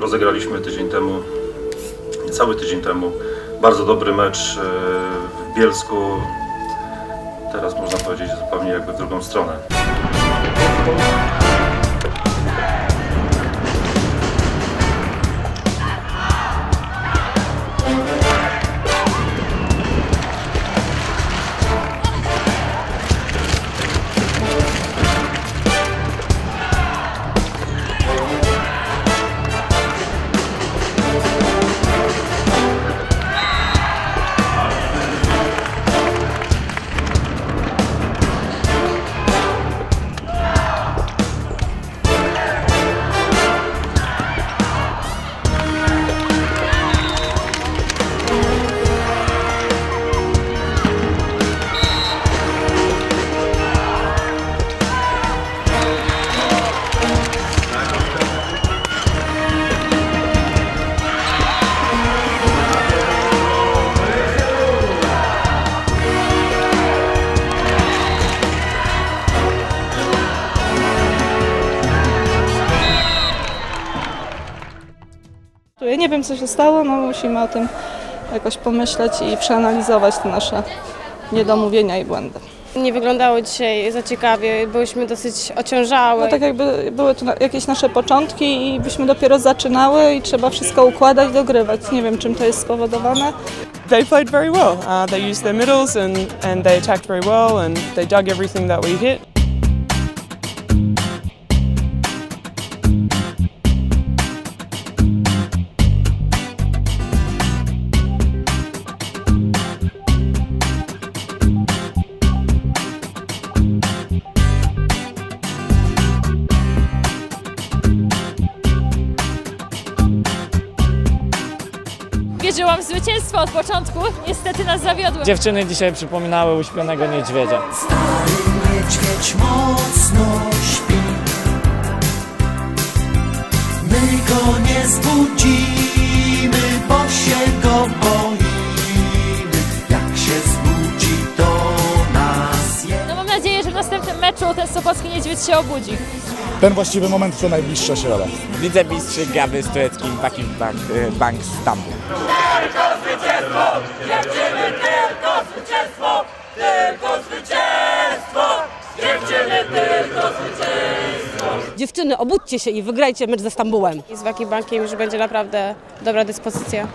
rozegraliśmy tydzień temu, cały tydzień temu, bardzo dobry mecz e, w Bielsku. Teraz można powiedzieć zupełnie jakby w drugą stronę. Ja nie wiem, co się stało, no musimy o tym jakoś pomyśleć i przeanalizować te nasze niedomówienia i błędy. Nie wyglądało dzisiaj za ciekawie, byłyśmy dosyć ociężałe. No tak jakby były to jakieś nasze początki i byśmy dopiero zaczynały i trzeba wszystko układać, dogrywać. Nie wiem, czym to jest spowodowane. they played very well. Uh, they used their middles and, and they attacked very well and they dug everything that we hit. Wierzyłam w zwycięstwo od początku, niestety nas zawiodły. Dziewczyny dzisiaj przypominały uśpionego niedźwiedzia. Stary niedźwiedź mocno śpi My go nie zbudzimy, meczu ten Sopocki Niedźwiedź się obudzi. Ten właściwy moment to najbliższa środa. Wicebistrzyk Gaby z tureckim Baki Bank, Bank Stambuł. Dziewczyny, obudźcie się i wygrajcie mecz ze Stambułem. I z Waki Bankiem już będzie naprawdę dobra dyspozycja.